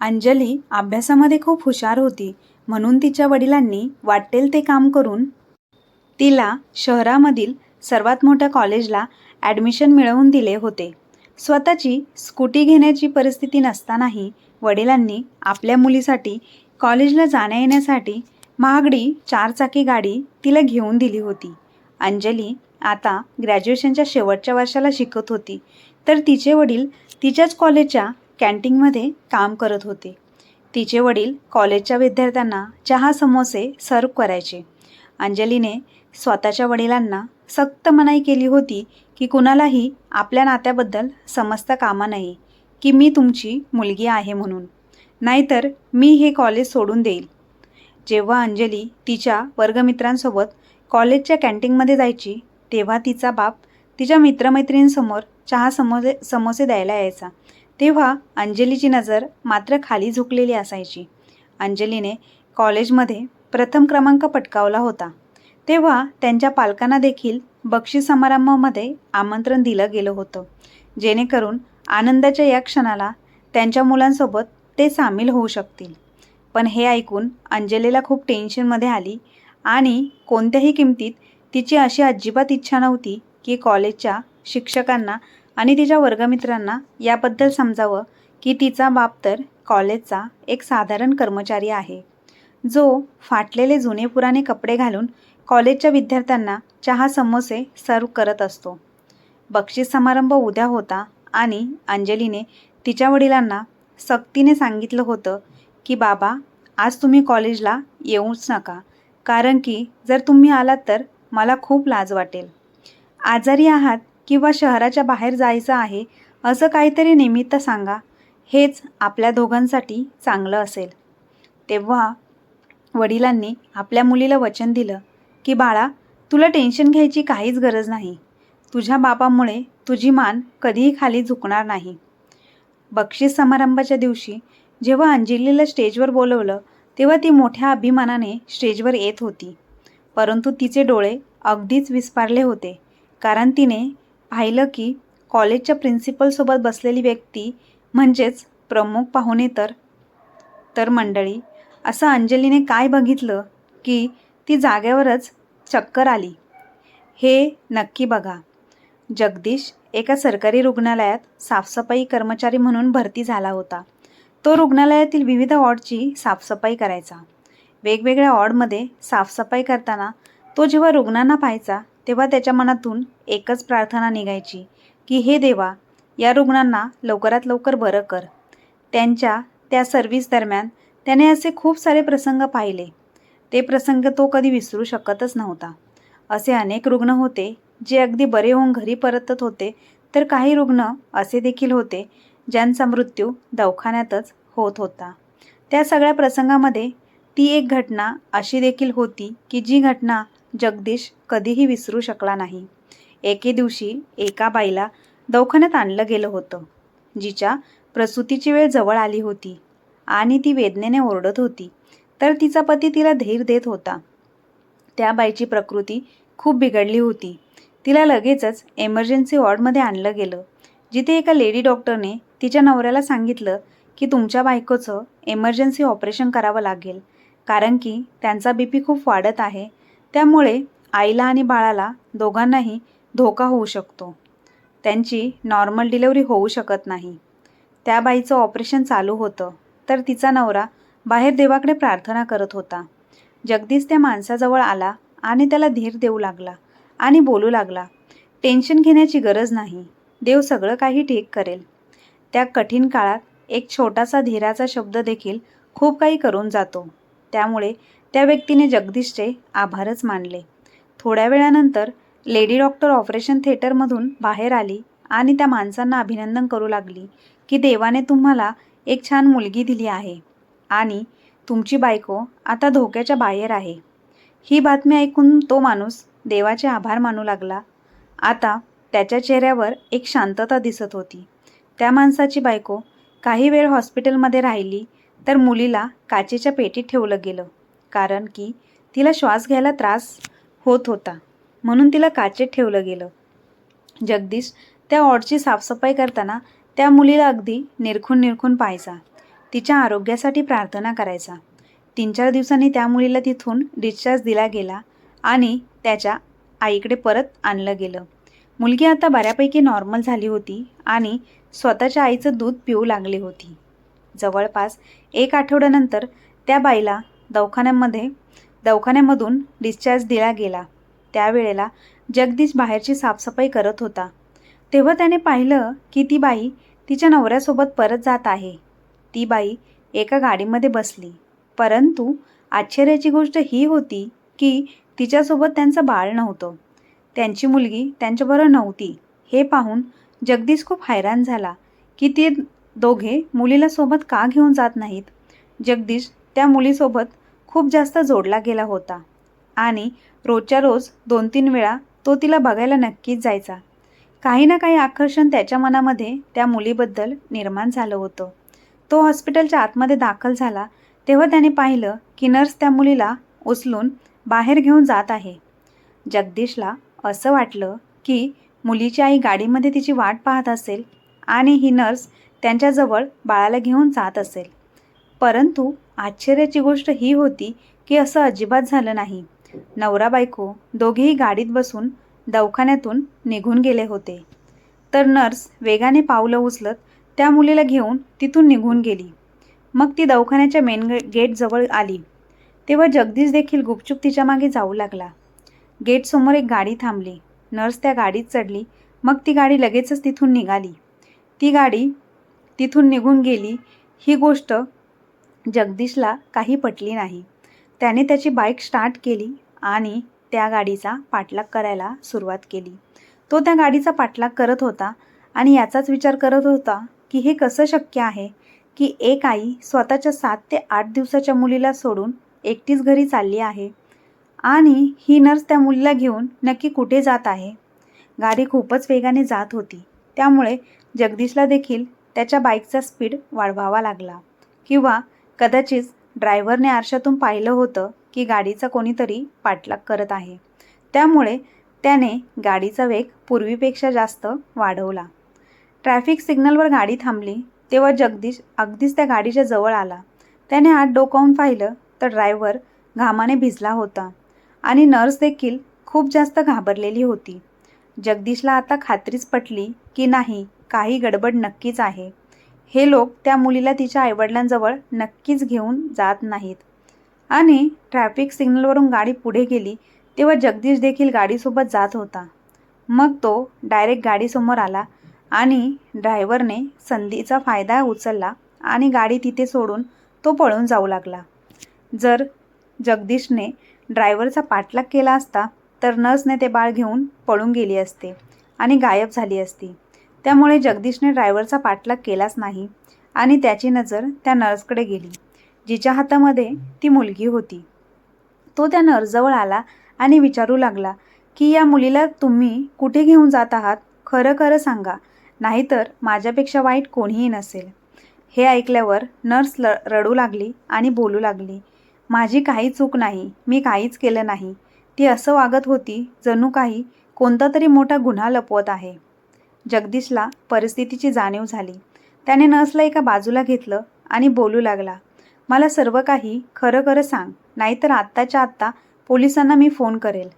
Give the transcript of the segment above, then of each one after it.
अंजली अभ्यासामध्ये खूप हुशार होती. म्हणून तिच्या वडिलांनी वाटेल ते काम करून तिला शहरामधील सर्वात मोठ्या कॉलेजला ॲडमिशन मिळवून दिले होते. स्वतःची स्कूटी घेण्याची परिस्थिती नसतानाही वडिलांनी आपल्या मुलीसाठी कॉलेजला जाण्या येण्यासाठी महागडी चारचाकी गाडी तिला घेऊन दिली होती. अंजली आता ग्रॅज्युएशनच्या शेवटच्या वर्षाला शिकत होती. तर तिचे वडील तिच्याच कॉलेजच्या कॅन्टीनमध्ये काम करत होते. तिचे वडील कॉलेजच्या विद्यार्थ्यांना चहा समोसे सर्व करायचे. अंजलीने स्वतःच्या वडिलांना सक्त मनाई केली होती की कुणालाही आपल्या नात्याबद्दल समजता कामा नये की मी तुमची मुलगी आहे म्हणून. नाहीतर मी हे कॉलेज सोडून देईल. जेव्हा अंजली तिच्या वर्गमित्रांसोबत कॉलेजच्या कॅन्टीनमध्ये जायची तेव्हा तिचा बाप तिच्या मित्रमैत्रिणींसमोर चहा समोसे समोसे द्यायला यायचा. तेव्हा अंजलीची नजर मात्र खाली झुकलेली असायची. अंजलीने कॉलेजमध्ये प्रथम क्रमांक पटकावला होता. तेव्हा त्यांच्या पालकांना देखील बक्षीस समारंभामध्ये आमंत्रण दिलं गेलं होतं. जेणेकरून आनंदाच्या या क्षणाला त्यांच्या मुलांसोबत ते सामील होऊ शकतील. पण हे ऐकून अंजलीला खूप टेन्शनमध्ये आली आणि कोणत्याही किमतीत तिची अशी अजिबात इच्छा नव्हती की कॉलेजच्या शिक्षकांना आणि तिच्या वर्गमित्रांना याबद्दल समजावं की तिचा बाप तर कॉलेजचा एक साधारण कर्मचारी आहे. जो फाटलेले जुने पुराणे कपडे घालून कॉलेजच्या विद्यार्थ्यांना चहा समोसे सर्व करत असतो. बक्षीस समारंभ उद्या होता आणि अंजलीने तिच्या वडिलांना सक्तीने सांगितलं होतं की बाबा आज तुम्ही कॉलेजला येऊच नका कारण की जर तुम्ही आलात तर मला खूप लाज वाटेल. आजारी आहात किंवा शहराच्या बाहेर जायचं आहे असं काहीतरी निमित्त सांगा. हेच आपल्या दोघांसाठी चांगलं असेल. तेव्हा वडिलांनी आपल्या मुलीला वचन दिलं की बाळा तुला टेन्शन घ्यायची काहीच गरज नाही. तुझ्या बापामुळे तुझी मान कधीही खाली झुकणार नाही. बक्षीस समारंभाच्या दिवशी जेव्हा अंजलीला स्टेजवर बोलवलं तेव्हा ती मोठ्या अभिमानाने स्टेजवर येत होती. परंतु तिचे डोळे अगदीच विस्पारले होते कारण तिने पाहिलं की कॉलेजच्या प्रिन्सिपलसोबत बसलेली व्यक्ती म्हणजेच प्रमुख पाहुणे तर. तर मंडळी असं अंजलीने काय बघितलं की ती जागेवरच चक्कर आली. हे नक्की बघा. जगदीश एका सरकारी रुग्णालयात साफसफाई कर्मचारी म्हणून भरती झाला होता. तो रुग्णालयातील विविध वॉर्डची साफसफाई करायचा. वेगवेगळ्या वॉर्डमध्ये साफसफाई करताना तो जेव्हा रुग्णांना पाहायचा तेव्हा त्याच्या मनातून एकच प्रार्थना निघायची की हे देवा या रुग्णांना लवकरात लवकर बरं कर. त्यांच्या त्या सर्व्हिस दरम्यान त्याने असे खूप सारे प्रसंग पाहिले. ते प्रसंग तो कधी विसरू शकतच नव्हता. असे अनेक रुग्ण होते जे अगदी बरे होऊन घरी परतत होते तर काही रुग्ण असे देखील होते ज्यांचा मृत्यू दवाखान्यातच होत होता. त्या सगळ्या प्रसंगामध्ये ती एक घटना अशी देखील होती की जी घटना जगदीश कधीही विसरू शकला नाही. एके दिवशी एका बाईला दवाखान्यात आणलं गेलं होतं. जिच्या प्रसूतीची वेळ जवळ आली होती आणि ती वेदनेने ओरडत होती. तर तिचा पती तिला धीर देत होता. त्या बाईची प्रकृती खूप बिघडली होती. तिला लगेचच एमर्जन्सी वॉर्डमध्ये आणलं गेलं. जिथे एका लेडी डॉक्टरने तिच्या नवऱ्याला सांगितलं की तुमच्या बायकोचं एमर्जन्सी ऑपरेशन करावं लागेल. कारण की त्यांचा बी पी खूप वाढत आहे त्यामुळे आईला आणि बाळाला दोघांनाही धोका होऊ शकतो. त्यांची नॉर्मल डिलेवरी होऊ शकत नाही. त्या बाईचं ऑपरेशन चालू होतं तर तिचा नवरा बाहेर देवाकडे प्रार्थना करत होता. जगदीश त्या माणसाजवळ आला आणि त्याला धीर देऊ लागला आणि बोलू लागला टेन्शन घेण्याची गरज नाही देव सगळं काही ठीक करेल. त्या कठीण काळात एक छोटासा धीराचा शब्द देखील खूप काही करून जातो. त्यामुळे त्या व्यक्तीने जगदीशचे आभारच मानले. थोड्या वेळानंतर लेडी डॉक्टर ऑपरेशन थिएटरमधून बाहेर आली आणि त्या माणसांना अभिनंदन करू लागली की देवाने तुम्हाला एक छान मुलगी दिली आहे आणि तुमची बायको आता धोक्याच्या बाहेर आहे. ही बातमी ऐकून तो माणूस देवाचे आभार मानू लागला. आता त्याच्या चेहऱ्यावर एक शांतता दिसत होती. त्या माणसाची बायको काही वेळ हॉस्पिटलमध्ये राहिली तर मुलीला काचेच्या पेटीत ठेवलं गेलं. कारण की तिला श्वास घ्यायला त्रास होत होता. म्हणून तिला काचेत ठेवलं गेलं. जगदीश त्या ऑडची साफसफाई करताना त्या मुलीला अगदी निरखून निरखून पाहायचा. तिच्या आरोग्यासाठी प्रार्थना करायचा. तीन चार दिवसांनी त्या मुलीला तिथून डिस्चार्ज दिला गेला आणि त्याच्या आईकडे परत आणलं गेलं. मुलगी आता बऱ्यापैकी नॉर्मल झाली होती आणि स्वतःच्या आईचं दूध पिऊ लागली होती. जवळपास एक आठवड्यानंतर त्या बाईला दवाखान्यामध्ये दवाखान्यामधून डिस्चार्ज दिला गेला. त्यावेळेला जगदीश बाहेरची साफसफाई करत होता. तेव्हा त्याने पाहिलं की ती बाई तिच्या नवऱ्यासोबत परत जात आहे. ती बाई एका गाडीमध्ये बसली. परंतु आश्चर्याची गोष्ट ही होती की तिच्यासोबत त्यांचं बाळ नव्हतं. त्यांची मुलगी त्यांच्याबरोबर नव्हती. हे पाहून जगदीश खूप हैराण झाला की ते दोघे मुलीला सोबत का घेऊन जात नाहीत? जगदीश त्या मुलीसोबत खूप जास्त जोडला गेला होता. आणि रोजच्या रोज दोन तीन वेळा तो तिला बघायला नक्कीच जायचा. काही ना काही आकर्षण त्याच्या मनामध्ये त्या मुलीबद्दल निर्माण झालं होतं. तो हॉस्पिटलच्या आतमध्ये दाखल झाला तेव्हा त्याने पाहिलं की नर्स त्या मुलीला उचलून बाहेर घेऊन जात आहे. जगदीशला असं वाटलं की मुलीची आई गाडीमध्ये तिची वाट पाहत असेल आणि ही नर्स त्यांच्याजवळ बाळाला घेऊन जात असेल. परंतु आश्चर्याची गोष्ट ही होती की असं अजिबात झालं नाही. नवरा बायको दोघेही गाडीत बसून दवाखान्यातून निघून गेले होते. तर नर्स वेगाने पावलं उचलत त्या मुलीला घेऊन तिथून निघून गेली. मग ती दवाखान्याच्या मेन गेटजवळ आली. तेव्हा जगदीश देखील गुपचूप तिच्यामागे जाऊ लागला. गेटसमोर एक गाडी थांबली. नर्स त्या गाडीत चढली. मग ती गाडी लगेचच तिथून निघाली. ती गाडी तिथून निघून गेली. ही गोष्ट जगदीशला काही पटली नाही. त्याने त्याची बाईक स्टार्ट केली आणि त्या गाडीचा पाठलाग करायला सुरुवात केली. तो त्या गाडीचा पाठलाग करत होता आणि याचाच विचार करत होता की हे कसं शक्य आहे की एक आई स्वतःच्या सात ते आठ दिवसाच्या मुलीला सोडून एकटीच घरी चालली आहे आणि ही नर्स त्या मुलीला घेऊन नक्की कुठे जात आहे? गाडी खूपच वेगाने जात होती. त्यामुळे जगदीशला देखील त्याच्या बाईकचा स्पीड वाढवावा लागला किंवा कदाचित ड्रायव्हरने आरशातून पाहिलं होतं की गाडीचा कोणीतरी पाठलाग करत आहे. त्यामुळे त्याने गाडीचा वेग पूर्वीपेक्षा जास्त वाढवला. ट्रॅफिक सिग्नलवर गाडी थांबली तेव्हा जगदीश अगदीच त्या गाडीच्या जवळ आला. त्याने आत डोकावून पाहिलं तर ड्रायव्हर घामाने भिजला होता आणि नर्स देखील खूप जास्त घाबरलेली होती. जगदीशला आता खात्रीच पटली की नाही काही गडबड नक्कीच आहे. हे लोक त्या मुलीला तिच्या आईवडिलांजवळ नक्कीच घेऊन जात नाहीत. आणि ट्रॅफिक सिग्नलवरून गाडी पुढे गेली तेव्हा जगदीश देखील गाडीसोबत जात होता. मग तो डायरेक्ट गाडीसमोर आला आणि ड्रायव्हरने संधीचा फायदा उचलला आणि गाडी तिथे सोडून तो पळून जाऊ लागला. जर जगदीशने ड्रायव्हरचा पाठलाग केला असता तर नर्सने ते बाळ घेऊन पळून गेली असते आणि गायब झाली असती. त्यामुळे जगदीशने ड्रायव्हरचा पाठलाग केलाच नाही आणि त्याची नजर त्या नर्सकडे गेली. जिच्या हातामध्ये ती मुलगी होती. तो त्या नर्सजवळ आला आणि विचारू लागला की या मुलीला तुम्ही कुठे घेऊन जात आहात? खरं खरं सांगा. नाहीतर माझ्यापेक्षा वाईट कोणीही नसेल. हे ऐकल्यावर नर्स ल रडू लागली आणि बोलू लागली माझी काही चूक नाही. मी काहीच केलं नाही. ती असं वागत होती जणू काही कोणता तरी मोठा गुन्हा लपवत आहे. जगदीशला परिस्थितीची जाणीव झाली. त्याने नर्सला एका बाजूला घेतलं आणि बोलू लागला मला सर्व काही खरं खरं सांग नाहीतर आत्ताच्या आत्ता पोलिसांना मी फोन करेल.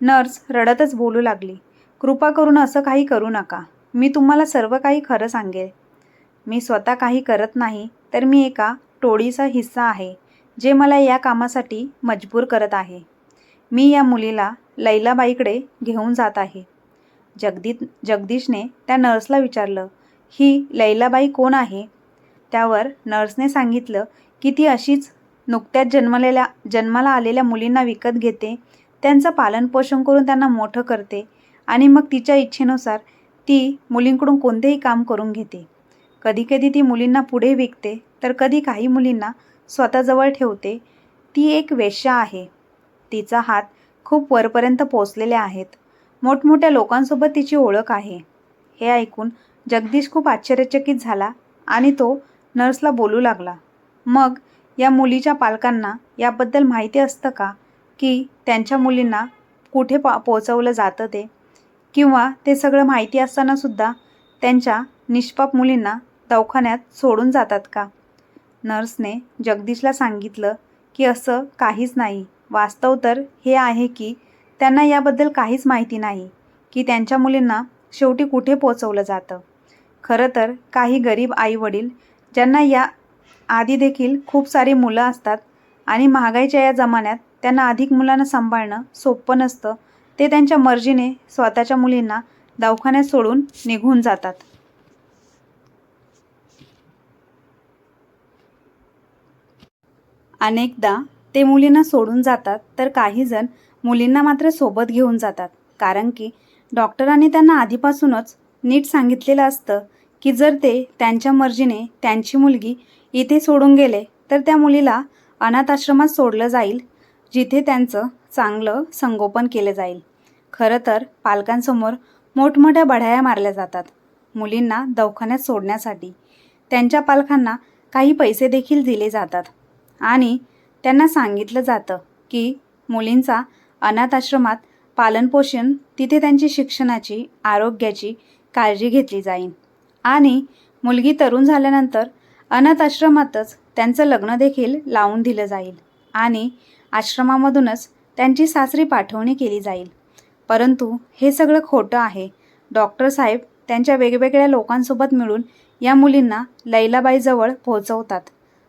नर्स रडतच बोलू लागली कृपा करून असं काही करू नका मी तुम्हाला सर्व काही खरं सांगेल. मी स्वतः काही करत नाही तर मी एका टोळीचा हिस्सा आहे जे मला या कामासाठी मजबूर करत आहे. मी या मुलीला लैलाबाईकडे घेऊन जात आहे. जगदी जगदीशने त्या नर्सला विचारलं ही लैलाबाई कोण आहे? त्यावर नर्सने सांगितलं की ती अशीच नुकत्याच जन्मलेल्या जन्माला आलेल्या मुलींना विकत घेते त्यांचं पालनपोषण करून त्यांना मोठं करते आणि मग तिच्या इच्छेनुसार ती मुलींकडून कोणतेही काम करून घेते. कधीकधी ती मुलींना पुढे विकते तर कधी काही मुलींना स्वतःजवळ ठेवते. ती एक वेश्या आहे. तिचा हात खूप वरपर्यंत पोचलेले आहेत. मोठमोठ्या लोकांसोबत तिची ओळख आहे. हे ऐकून जगदीश खूप आश्चर्यचकित झाला आणि तो नर्सला बोलू लागला. मग या मुलीच्या पालकांना याबद्दल माहिती असतं का? की त्यांच्या मुलींना कुठे पा पोचवलं जातं ते? किंवा ते सगळं माहिती असतानासुद्धा त्यांच्या निष्पाप मुलींना दवाखान्यात सोडून जातात का? नर्सने जगदीशला सांगितलं की असं काहीच नाही. वास्तव तर हे आहे की त्यांना याबद्दल काहीच माहिती नाही की त्यांच्या मुलींना शेवटी कुठे पोचवलं जातं. खरं तर काही गरीब आईवडील ज्यांना या आधी देखील खूप सारी मुलं असतात आणि महागाईच्या या जमान्यात त्यांना अधिक मुलांना सांभाळणं सोपं नसतं ते त्यांच्या मर्जीने स्वतःच्या मुलींना दवाखान्यात सोडून निघून जातात. अनेकदा ते मुलींना सोडून जातात तर काही जण मुलींना मात्र सोबत घेऊन जातात. कारण की डॉक्टरांनी त्यांना आधीपासूनच नीट सांगितलेलं असतं की जर ते त्यांच्या मर्जीने त्यांची मुलगी इथे सोडून गेले तर त्या मुलीला अनाथ आश्रमात सोडलं जाईल जिथे त्यांचं चांगलं संगोपन केलं जाईल. खरं तर पालकांसमोर मोठमोठ्या बढाया मारल्या जातात मुलींना दवाखान्यात सोडण्यासाठी. त्यांच्या पालकांना काही पैसे देखील दिले जातात. आणि त्यांना सांगितलं जातं की मुलींचा अनाथ आश्रमात पालनपोषण तिथे त्यांची शिक्षणाची आरोग्याची काळजी घेतली जाईल आणि मुलगी तरुण झाल्यानंतर अनाथ आश्रमातच त्यांचं लग्न देखील लावून दिलं जाईल आणि आश्रमामधूनच त्यांची सासरी पाठवणी केली जाईल. परंतु हे सगळं खोटं आहे. डॉक्टर साहेब त्यांच्या वेगवेगळ्या लोकांसोबत मिळून या मुलींना लैलाबाईजवळ पोहोचवतात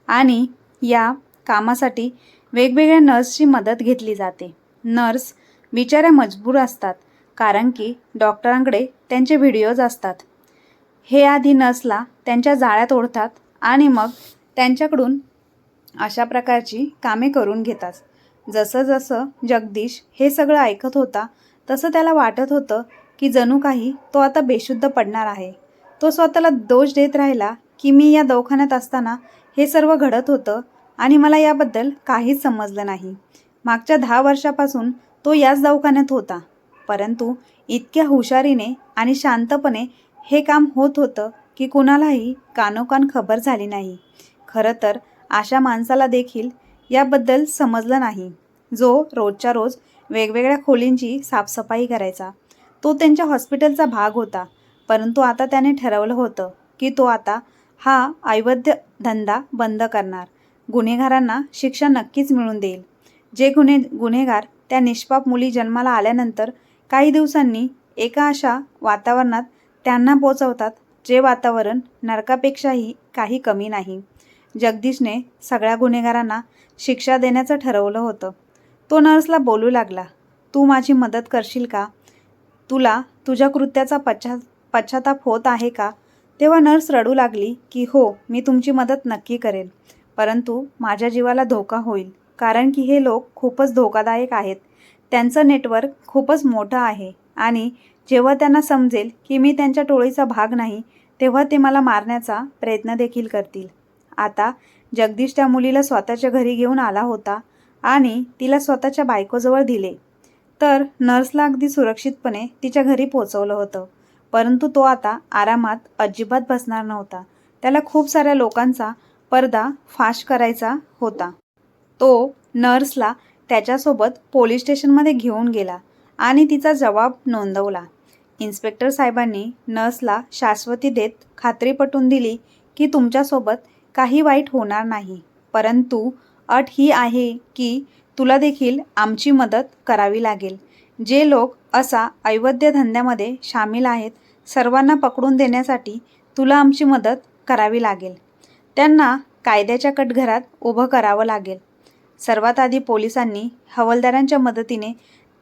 आणि या कामासाठी वेगवेगळ्या नर्सची मदत घेतली जाते. नर्स बिचाऱ्या मजबूर असतात कारण की डॉक्टरांकडे त्यांचे व्हिडिओज असतात. हे आधी नर्सला त्यांच्या जाळ्यात ओढतात आणि मग त्यांच्याकडून अशा प्रकारची कामे करून घेतात. जसं जसं जगदीश हे सगळं ऐकत होता तसं त्याला वाटत होतं की जणू काही तो आता बेशुद्ध पडणार आहे. तो स्वतःला दोष देत राहिला की मी या दवाखान्यात असताना हे सर्व घडत होतं आणि मला याबद्दल काहीच समजलं नाही. मागच्या दहा वर्षापासून तो याच दवाखान्यात होता. परंतु इतक्या हुशारीने आणि शांतपणे हे काम होत होतं की कुणालाही कानोकान खबर झाली नाही. खरं तर अशा माणसाला देखील याबद्दल समजलं नाही. जो रोजच्या रोज वेगवेगळ्या खोलींची साफसफाई करायचा तो त्यांच्या हॉस्पिटलचा भाग होता. परंतु आता त्याने ठरवलं होतं की तो आता हा अवैध धंदा बंद करणार. गुन्हेगारांना शिक्षा नक्कीच मिळून देईल. जे गुन्हे गुन्हेगार त्या निष्पाप मुली जन्माला आल्यानंतर काही दिवसांनी एका अशा वातावरणात त्यांना पोचवतात जे वातावरण नरकापेक्षाही काही कमी नाही. जगदीशने सगळ्या गुन्हेगारांना शिक्षा देण्याचं ठरवलं होतं. तो नर्सला बोलू लागला तू माझी मदत करशील का? तुला तुझ्या कृत्याचा पश्चा पश्चाताप होत आहे का? तेव्हा नर्स रडू लागली की हो मी तुमची मदत नक्की करेन परंतु माझ्या जीवाला धोका होईल. कारण की हे लोक खूपच धोकादायक आहेत. त्यांचं नेटवर्क खूपच मोठं आहे. आणि जेव्हा त्यांना समजेल की मी त्यांच्या टोळीचा भाग नाही तेव्हा ते मला मारण्याचा प्रयत्न देखील करतील. आता जगदीश त्या मुलीला स्वतःच्या घरी घेऊन आला होता आणि तिला स्वतःच्या बायकोजवळ दिले. तर नर्सला अगदी सुरक्षितपणे तिच्या घरी पोचवलं होतं. परंतु तो आता आरामात अजिबात बसणार नव्हता. त्याला खूप साऱ्या लोकांचा पडदा फाश करायचा होता. तो नर्सला त्याच्यासोबत पोलीस स्टेशनमध्ये घेऊन गेला आणि तिचा जबाब नोंदवला. इन्स्पेक्टर साहेबांनी नर्सला शाश्वती देत खात्री पटवून दिली की तुमच्यासोबत काही वाईट होणार नाही परंतु अट ही आहे की तुला देखील आमची मदत करावी लागेल. जे लोक असा अवैध धंद्यामध्ये सामील आहेत सर्वांना पकडून देण्यासाठी तुला आमची मदत करावी लागेल. त्यांना कायद्याच्या कटघरात उभं करावं लागेल. सर्वात आधी पोलिसांनी हवालदारांच्या मदतीने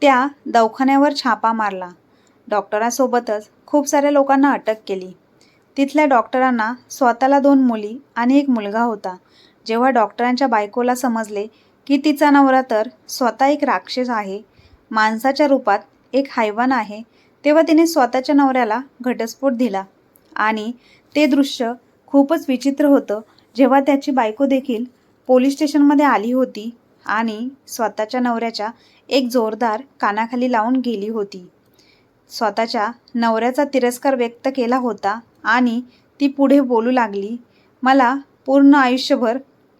त्या दवाखान्यावर छापा मारला. डॉक्टरांसोबतच खूप साऱ्या लोकांना अटक केली. तिथल्या डॉक्टरांना स्वतःला दोन मुली आणि एक मुलगा होता. जेव्हा डॉक्टरांच्या बायकोला समजले की तिचा नवरा तर स्वतः एक राक्षस आहे माणसाच्या रूपात एक हैवान आहे तेव्हा तिने स्वतःच्या नवऱ्याला घटस्फोट दिला आणि ते दृश्य खूपच विचित्र होतं जेव्हा त्याची बायको देखील पोलीस स्टेशनमध्ये आली होती आणि स्वतःच्या नवऱ्याच्या एक जोरदार कानाखाली लावून गेली होती. स्वतःच्या नवऱ्याचा तिरस्कार व्यक्त केला होता आणि ती पुढे बोलू लागली मला पूर्ण आयुष्यभर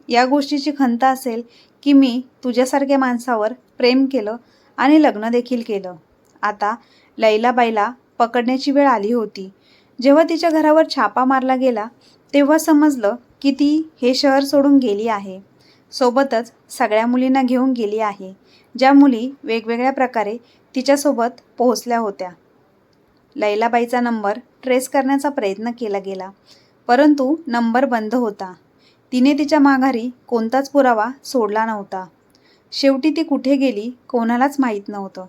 या गोष्टीची खंत असेल की मी तुझ्यासारख्या माणसावर प्रेम केलं आणि लग्न देखील केलं. आता लैलाबाईला पकडण्याची वेळ आली होती. जेव्हा तिच्या घरावर छापा मारला गेला तेव्हा समजलं की ती हे शहर सोडून गेली आहे. सोबतच सगळ्या मुलींना घेऊन गेली आहे. ज्या मुली वेगवेगळ्या प्रकारे तिच्यासोबत पोहोचल्या होत्या. लैलाबाईचा नंबर ट्रेस करण्याचा प्रयत्न केला गेला परंतु नंबर बंद होता. तिने तिच्या माघारी कोणताच पुरावा सोडला नव्हता. शेवटी ती कुठे गेली कोणालाच माहीत नव्हतं.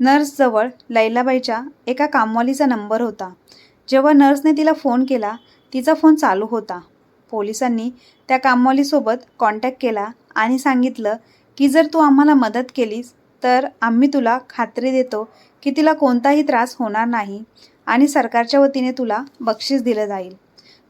नर्सजवळ लैलाबाईच्या एका कामवालीचा नंबर होता. जेव्हा नर्सने तिला फोन केला तिचा फोन चालू होता. पोलिसांनी त्या कामवालीसोबत कॉन्टॅक्ट केला आणि सांगितलं की जर तू आम्हाला मदत केलीस तर आम्ही तुला खात्री देतो की तिला कोणताही त्रास होणार नाही आणि सरकारच्या वतीने तुला बक्षीस दिलं जाईल.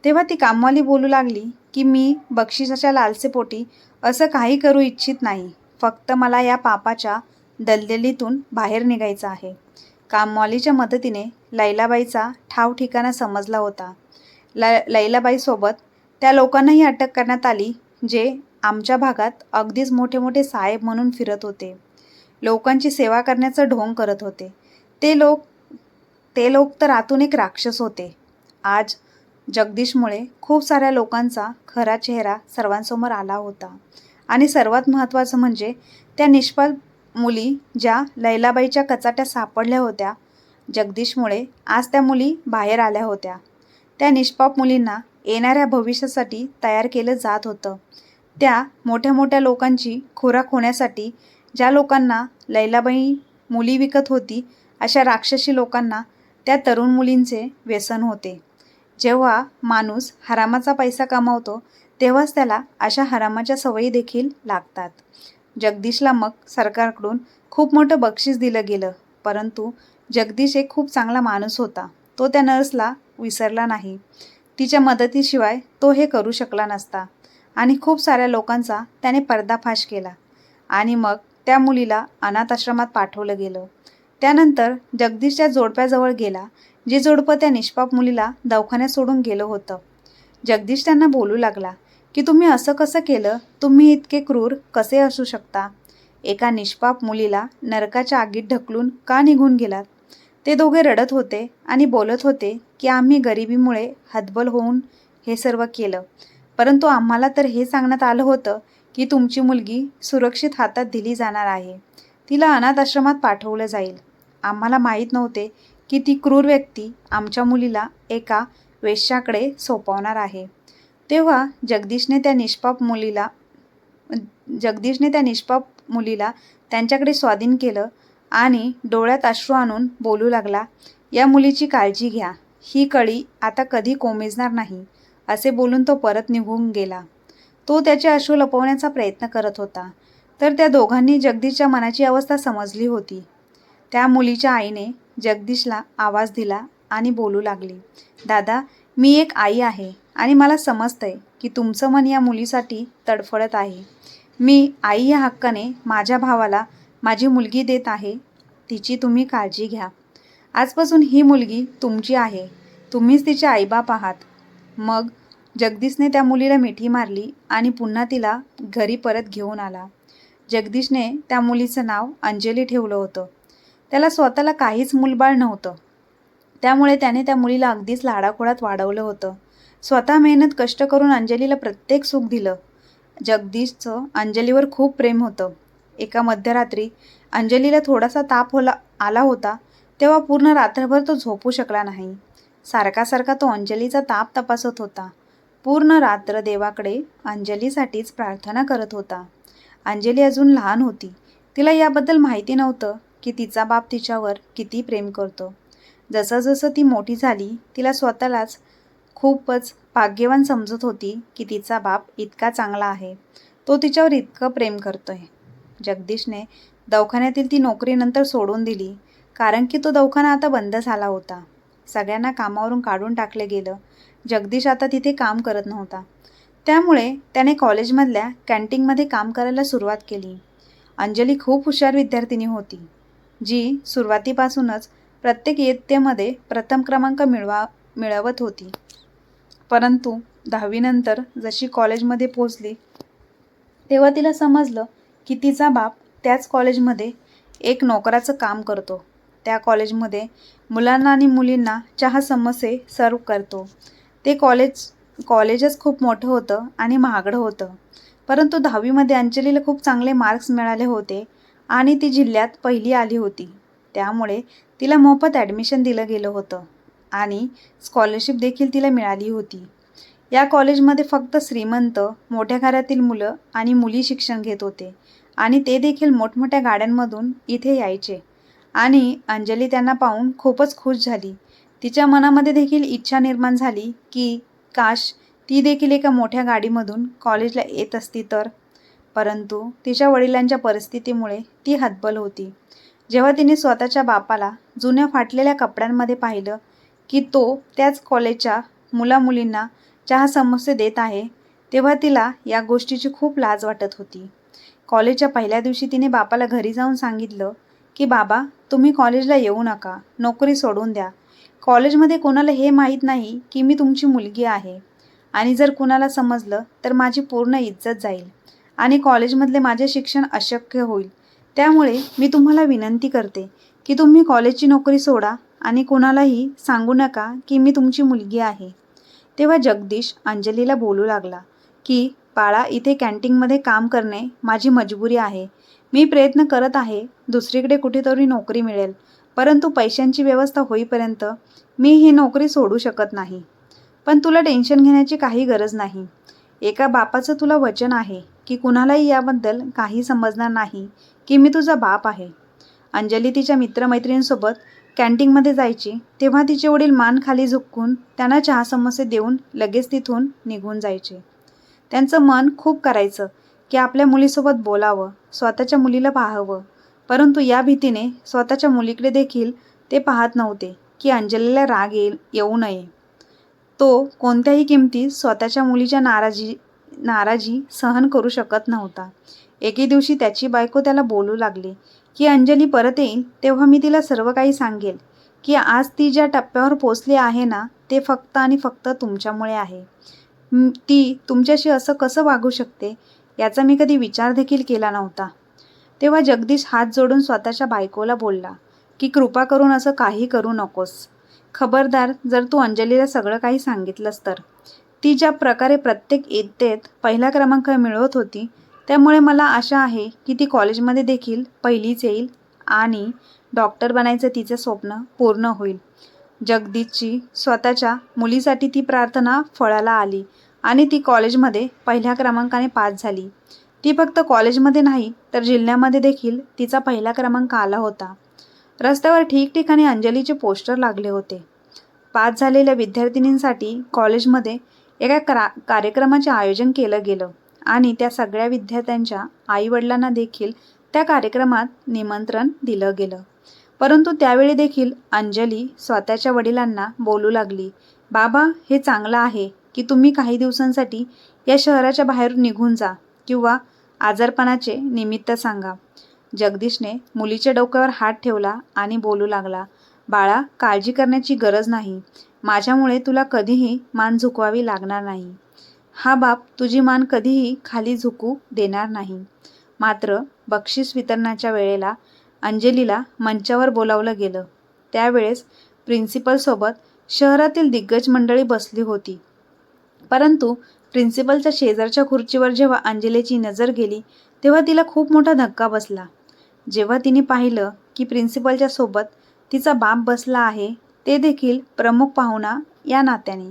तेव्हा ती कामवाली बोलू लागली की मी बक्षिसाच्या लालसेपोटी असं काही करू इच्छित नाही. फक्त मला या पापाच्या दलदलीतून बाहेर निघायचं आहे. कामवालीच्या मदतीने लैलाबाईचा ठाव ठिकाणा समजला होता. ल लैलाबाईसोबत त्या लोकांनाही अटक करण्यात आली जे आमच्या भागात अगदीच मोठे मोठे साहेब म्हणून फिरत होते. लोकांची सेवा करण्याचं ढोंग करत होते. ते लोक ते लोक तर आतून एक राक्षस होते. आज जगदीशमुळे खूप साऱ्या लोकांचा खरा चेहरा सर्वांसमोर आला होता. आणि सर्वात महत्त्वाचं म्हणजे त्या निष्फळ मुली ज्या लैलाबाईच्या कचाट्या सापडल्या होत्या जगदीशमुळे आज त्या मुली बाहेर आल्या होत्या. त्या निष्पाप मुलींना येणाऱ्या भविष्यासाठी तयार केलं जात होतं. त्या मोठ्या मोठ्या लोकांची खोराक होण्यासाठी ज्या लोकांना लैलाबाई मुली विकत होती अशा राक्षसी लोकांना त्या तरुण मुलींचे व्यसन होते. जेव्हा माणूस हरामाचा पैसा कमावतो तेव्हाच त्याला अशा हरामाच्या सवयी देखील लागतात. जगदीशला मग सरकारकडून खूप मोठं बक्षीस दिलं गेलं परंतु जगदीश एक खूप चांगला माणूस होता. तो त्या नर्सला विसरला नाही. तिच्या मदतीशिवाय तो हे करू शकला नसता. आणि खूप साऱ्या लोकांचा त्याने पर्दाफाश केला. आणि मग त्या मुलीला अनाथाश्रमात पाठवलं गेलं. त्यानंतर जगदीशच्या जोडप्याजवळ गेला जे जोडपं त्या निष्पाप मुलीला दवाखान्यात सोडून गेलं होतं. जगदीश त्यांना बोलू लागला की तुम्ही असं कसं केलं? तुम्ही इतके क्रूर कसे असू शकता? एका निष्पाप मुलीला नरकाच्या आगीत ढकलून का निघून गेलात? ते दोघे रडत होते आणि बोलत होते की आम्ही गरिबीमुळे हतबल होऊन हे सर्व केलं. परंतु आम्हाला तर हे सांगण्यात आलं होतं की तुमची मुलगी सुरक्षित हातात दिली जाणार आहे. तिला अनाथ आश्रमात पाठवलं जाईल. आम्हाला माहीत नव्हते की ती क्रूर व्यक्ती आमच्या मुलीला एका वेश्याकडे सोपवणार आहे. तेव्हा जगदीशने त्या निष्पाप मुलीला जगदीशने त्या निष्पाप मुलीला त्यांच्याकडे स्वाधीन केलं आणि डोळ्यात अश्रू आणून बोलू लागला या मुलीची काळजी घ्या. ही कळी आता कधी कोमेजणार नाही असे बोलून तो परत निघून गेला. तो त्याचे अश्रू लपवण्याचा प्रयत्न करत होता तर त्या दोघांनी जगदीशच्या मनाची अवस्था समजली होती. त्या मुलीच्या आईने जगदीशला आवाज दिला आणि बोलू लागली दादा मी एक आई आहे आणि मला समजतंय की तुमचं मन या मुलीसाठी तडफडत आहे. मी आई या हक्काने माझ्या भावाला माझी मुलगी देत आहे तिची तुम्ही काळजी घ्या. आजपासून ही मुलगी तुमची आहे तुम्हीच तिचे आईबाप आहात. मग जगदीशने त्या मुलीला मिठी मारली आणि पुन्हा तिला घरी परत घेऊन आला. जगदीशने त्या मुलीचं नाव अंजली ठेवलं होतं. त्याला स्वतःला काहीच मूलबाळ नव्हतं. त्यामुळे त्याने त्या मुलीला अगदीच लाडाखोडात वाढवलं होतं. स्वतः मेहनत कष्ट करून अंजलीला प्रत्येक सुख दिलं. जगदीशचं अंजलीवर खूप प्रेम होतं. एका मध्यरात्री अंजलीला थोडासा ताप होला आला होता तेव्हा पूर्ण रात्रभर तो झोपू शकला नाही. सारखा सारखा तो अंजलीचा ताप तपासत होता. पूर्ण रात्र देवाकडे अंजलीसाठीच प्रार्थना करत होता. अंजली अजून लहान होती. तिला याबद्दल माहिती नव्हतं की तिचा बाप तिच्यावर किती प्रेम करतो. जसं जसं ती मोठी झाली तिला स्वतःलाच खूपच भाग्यवान समजत होती की तिचा बाप इतका चांगला आहे. तो तिच्यावर इतकं प्रेम करतोय. जगदीशने दवाखान्यातील ती नोकरीनंतर सोडून दिली कारण की तो दवाखाना आता बंद झाला होता. सगळ्यांना कामावरून काढून टाकले गेलं. जगदीश आता तिथे काम करत नव्हता. त्यामुळे त्याने कॉलेजमधल्या कॅन्टीनमध्ये काम करायला सुरुवात केली. अंजली खूप हुशार विद्यार्थिनी होती जी सुरुवातीपासूनच प्रत्येक इयत्तेमध्ये प्रथम क्रमांक मिळवा मिळवत होती. परंतु दहावीनंतर जशी कॉलेजमध्ये पोचली तेव्हा तिला समजलं की तिचा बाप त्याच कॉलेजमध्ये एक नोकराचं काम करतो. त्या कॉलेजमध्ये मुलांना आणि मुलींना चहा समोसे सर्व करतो. ते कॉलेज कॉलेजच खूप मोठं होतं आणि महागडं होतं. परंतु दहावीमध्ये अंजलीला खूप चांगले मार्क्स मिळाले होते आणि ती जिल्ह्यात पहिली आली होती. त्यामुळे तिला मोफत ॲडमिशन दिलं गेलं होतं आणि स्कॉलरशिप देखील तिला मिळाली होती. या कॉलेजमध्ये फक्त श्रीमंत मोठ्या घरातील मुलं आणि मुली शिक्षण घेत होते. आणि ते देखील मोठमोठ्या गाड्यांमधून इथे यायचे. आणि अंजली त्यांना पाहून खूपच खुश झाली. तिच्या मनामध्ये देखील इच्छा निर्माण झाली की काश ती देखील एका मोठ्या गाडीमधून कॉलेजला येत असती तर. परंतु तिच्या वडिलांच्या परिस्थितीमुळे ती हतबल होती. जेव्हा तिने स्वतःच्या बापाला जुन्या फाटलेल्या कपड्यांमध्ये पाहिलं की तो त्याच कॉलेजच्या मुलामुलींना चहा समोसे देत आहे तेव्हा तिला या गोष्टीची खूप लाज वाटत होती. कॉलेजच्या पहिल्या दिवशी तिने बापाला घरी जाऊन सांगितलं की बाबा तुम्ही कॉलेजला येऊ नका. नोकरी सोडून द्या. कॉलेजमध्ये कोणाला हे माहीत नाही की मी तुमची मुलगी आहे. आणि जर कुणाला समजलं तर माझी पूर्ण इज्जत जाईल. आणि कॉलेजमधले माझे शिक्षण अशक्य होईल. त्यामुळे मी तुम्हाला विनंती करते की तुम्ही कॉलेजची नोकरी सोडा आणि कोणालाही सांगू नका की मी तुमची मुलगी आहे. तेव्हा जगदीश अंजलीला बोलू लागला की बाळा इथे कॅन्टीनमध्ये काम करणे माझी मजबुरी आहे. मी प्रयत्न करत आहे दुसरीकडे कुठेतरी नोकरी मिळेल. परंतु पैशांची व्यवस्था होईपर्यंत मी ही नोकरी सोडू शकत नाही. पण तुला टेन्शन घेण्याची काही गरज नाही. एका बापाचं तुला वचन आहे की कुणालाही याबद्दल काही समजणार नाही की मी तुझा बाप आहे. अंजली तिच्या मित्रमैत्रिणींसोबत कॅन्टीनमध्ये जायची तेव्हा तिचे वडील मान खाली झुकून त्यांना चहा समोसे देऊन लगेच तिथून निघून जायचे. त्यांचं मन खूप करायचं की आपल्या मुलीसोबत बोलावं स्वतःच्या मुलीला पाहावं. परंतु या भीतीने स्वतःच्या मुलीकडे देखील ते पाहत नव्हते की अंजलीला राग येईल येऊ नये. तो कोणत्याही किमतीत स्वतःच्या मुलीच्या नाराजी नाराजी सहन करू शकत नव्हता. एके दिवशी त्याची बायको त्याला बोलू लागली की अंजली परत येईल तेव्हा मी तिला सर्व काही सांगेल की आज ती ज्या टप्प्यावर पोचली आहे ना ते फक्त आणि फक्त तुमच्यामुळे आहे. ती तुमच्याशी असं कसं वागू शकते याचा मी कधी विचार देखील केला नव्हता. तेव्हा जगदीश हात जोडून स्वतःच्या बायकोला बोलला की कृपा करून असं काही करू नकोस. खबरदार जर तू अंजलीला सगळं काही सांगितलंस तर. ती ज्या प्रकारे प्रत्येक इयत्तेत पहिला क्रमांक मिळवत होती त्यामुळे मला आशा आहे की ती कॉलेजमध्ये देखील पहिलीच येईल आणि डॉक्टर बनायचं तिचं स्वप्न पूर्ण होईल. जगदीशची स्वतःच्या मुलीसाठी ती प्रार्थना फळाला आली. आणि ती कॉलेजमध्ये पहिल्या क्रमांकाने पास झाली. ती फक्त कॉलेजमध्ये नाही तर जिल्ह्यामध्ये देखील तिचा पहिला क्रमांक आला होता. रस्त्यावर ठिकठिकाणी अंजलीचे पोस्टर लागले होते. पास झालेल्या विद्यार्थिनींसाठी कॉलेजमध्ये एका क्रा कार्यक्रमाचे आयोजन केलं गेलं आणि त्या सगळ्या विद्यार्थ्यांच्या आईवडिलांना देखील त्या कार्यक्रमात निमंत्रण दिलं गेलं. परंतु त्यावेळी देखील अंजली स्वतःच्या वडिलांना बोलू लागली बाबा हे चांगलं आहे. की तुम्ही काही दिवसांसाठी या शहराच्या बाहेरून निघून जा किंवा आजारपणाचे निमित्त सांगा. जगदीशने मुलीच्या डोक्यावर हात ठेवला आणि बोलू लागला बाळा काळजी करण्याची गरज नाही. माझ्यामुळे तुला कधीही मान झुकवावी लागणार नाही. हा बाप तुझी मान कधीही खाली झुकू देणार नाही मात्र बक्षीस वितरणाच्या वेळेला अंजलीला मंचावर बोलावलं गेलं. त्यावेळेस प्रिन्सिपलसोबत शहरातील दिग्गज मंडळी बसली होती. परंतु प्रिन्सिपलच्या शेजारच्या खुर्चीवर जेव्हा अंजलीची नजर गेली तेव्हा तिला खूप मोठा धक्का बसला. जेव्हा तिने पाहिलं की प्रिन्सिपलच्या सोबत तिचा बाप बसला आहे ते देखील प्रमुख पाहुणा या नात्याने.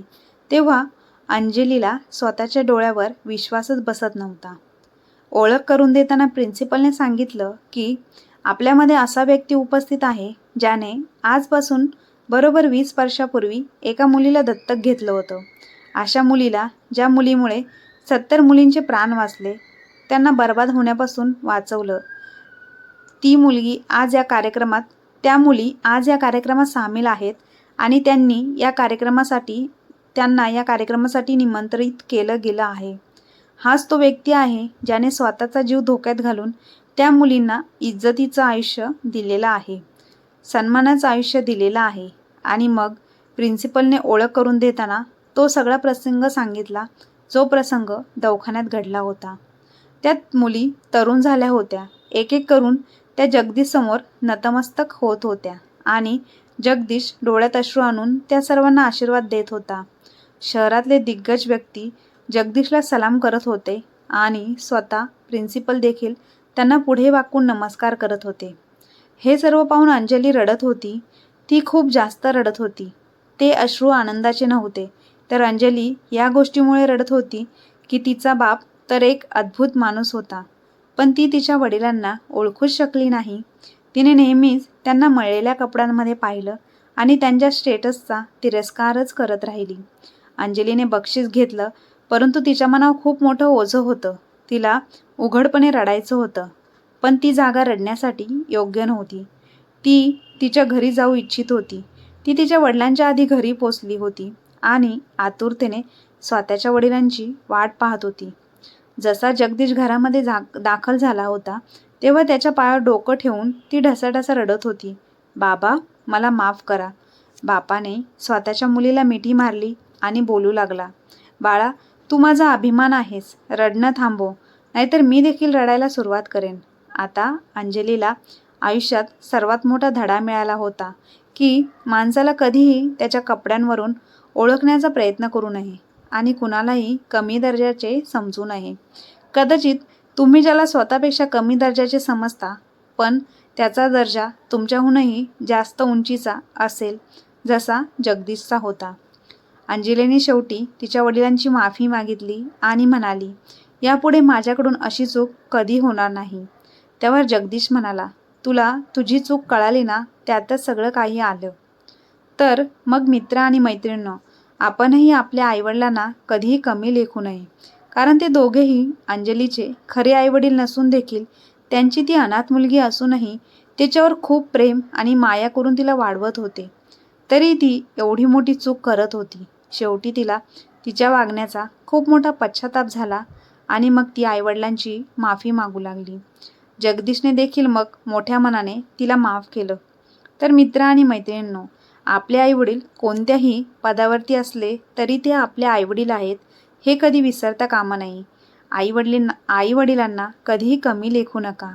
तेव्हा अंजलीला स्वतःच्या डोळ्यावर विश्वासच बसत नव्हता. ओळख करून देताना प्रिन्सिपलने सांगितलं की आपल्यामध्ये असा व्यक्ती उपस्थित आहे ज्याने आजपासून बरोबर वीस वर्षापूर्वी एका मुलीला दत्तक घेतलं होतं. अशा मुलीला ज्या मुलीमुळे सत्तर मुलींचे प्राण वाचले त्यांना बर्बाद होण्यापासून वाचवलं. ती मुलगी आज या कार्यक्रमात त्या मुली आज या कार्यक्रमात सामील आहेत आणि त्यांनी या कार्यक्रमासाठी त्यांना या कार्यक्रमासाठी निमंत्रित केलं गेलं आहे. हाच तो व्यक्ती आहे ज्याने स्वतःचा जीव धोक्यात घालून त्या मुलींना इज्जतीचं आयुष्य दिलेलं आहे. सन्मानाचं आयुष्य दिलेलं आहे. आणि मग प्रिन्सिपलने ओळख करून देताना तो सगळा प्रसंग सांगितला. जो प्रसंग दवाखान्यात घडला होता. त्यात मुली तरुण झाल्या होत्या. एक एक करून त्या जगदीशसमोर नतमस्तक होत होत्या आणि जगदीश डोळ्यात अश्रू आणून त्या सर्वांना आशीर्वाद देत होता. शहरातले दिग्गज व्यक्ती जगदीशला सलाम करत होते आणि स्वतः प्रिन्सिपल देखील त्यांना पुढे वाकून नमस्कार करत होते. हे सर्व पाहून अंजली रडत होती. ती खूप जास्त रडत होती. ते अश्रू आनंदाचे नव्हते. तर अंजली या गोष्टीमुळे रडत होती की तिचा बाप तर एक अद्भुत माणूस होता. पण ती तिच्या वडिलांना ओळखूच शकली नाही. तिने नेहमीच त्यांना मळलेल्या कपड्यांमध्ये पाहिलं आणि त्यांच्या स्टेटसचा तिरस्कारच करत राहिली. अंजलीने बक्षीस घेतलं परंतु तिच्या मनावर खूप मोठं ओझं होतं. तिला उघडपणे रडायचं होतं पण ती जागा रडण्यासाठी योग्य नव्हती. ती तिच्या घरी जाऊ इच्छित होती. ती तिच्या वडिलांच्या आधी घरी पोचली होती. आणि आतुरतेने स्वतःच्या वडिलांची वाट पाहत होती. जसा जगदीश घरामध्ये जा दाखल झाला होता तेव्हा त्याच्या पायावर डोकं ठेवून ती ढसाढसा रडत होती. बाबा मला माफ करा. बापाने स्वतःच्या मुलीला मिठी मारली आणि बोलू लागला. बाळा तू माझा अभिमान आहेस. रडणं थांबव. नाहीतर मी देखील रडायला सुरुवात करेन. आता अंजलीला आयुष्यात सर्वात मोठा धडा मिळाला होता की माणसाला कधीही त्याच्या कपड्यांवरून ओळखण्याचा प्रयत्न करू नये आणि कुणालाही कमी दर्जाचे समजू नये. कदाचित तुम्ही ज्याला स्वतःपेक्षा कमी दर्जाचे समजता पण त्याचा दर्जा तुमच्याहूनही जास्त उंचीचा असेल जसा जगदीशचा होता. अंजलीने शेवटी तिच्या वडिलांची माफी मागितली आणि म्हणाली यापुढे माझ्याकडून अशी चूक कधी होणार नाही. त्यावर जगदीश म्हणाला तुला तुझी चूक कळाली ना त्यातच सगळं काही आलं. तर मग मित्र आणि मैत्रिणींनो आपणही आपल्या आईवडिलांना कधीही कमी लेखू नये. कारण ते दोघेही अंजलीचे खरे आईवडील नसून देखील त्यांची ती अनाथ मुलगी असूनही तिच्यावर खूप प्रेम आणि माया करून तिला वाढवत होते. तरी ती एवढी मोठी चूक करत होती. शेवटी तिला तिच्या वागण्याचा खूप मोठा पश्चाताप झाला आणि मग ती आईवडिलांची माफी मागू लागली. जगदीशने देखील मग मोठ्या मनाने तिला माफ केलं. तर मित्र आणि मैत्रिणींनो आपले आईवडील कोणत्याही पदावरती असले तरी ते आपले आईवडील आहेत हे कधी विसरता कामा नाही. आईवडिलींना आईवडिलांना कधीही कमी लेखू नका.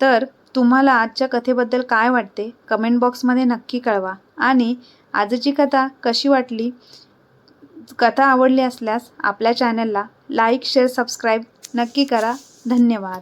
तर तुम्हाला आजच्या कथेबद्दल काय वाटते? कमेंट बॉक्समध्ये नक्की कळवा. आणि आजची कथा कशी वाटली? कथा आवडली असल्यास आपल्या चॅनलला लाईक शेअर सबस्क्राईब नक्की करा. धन्यवाद.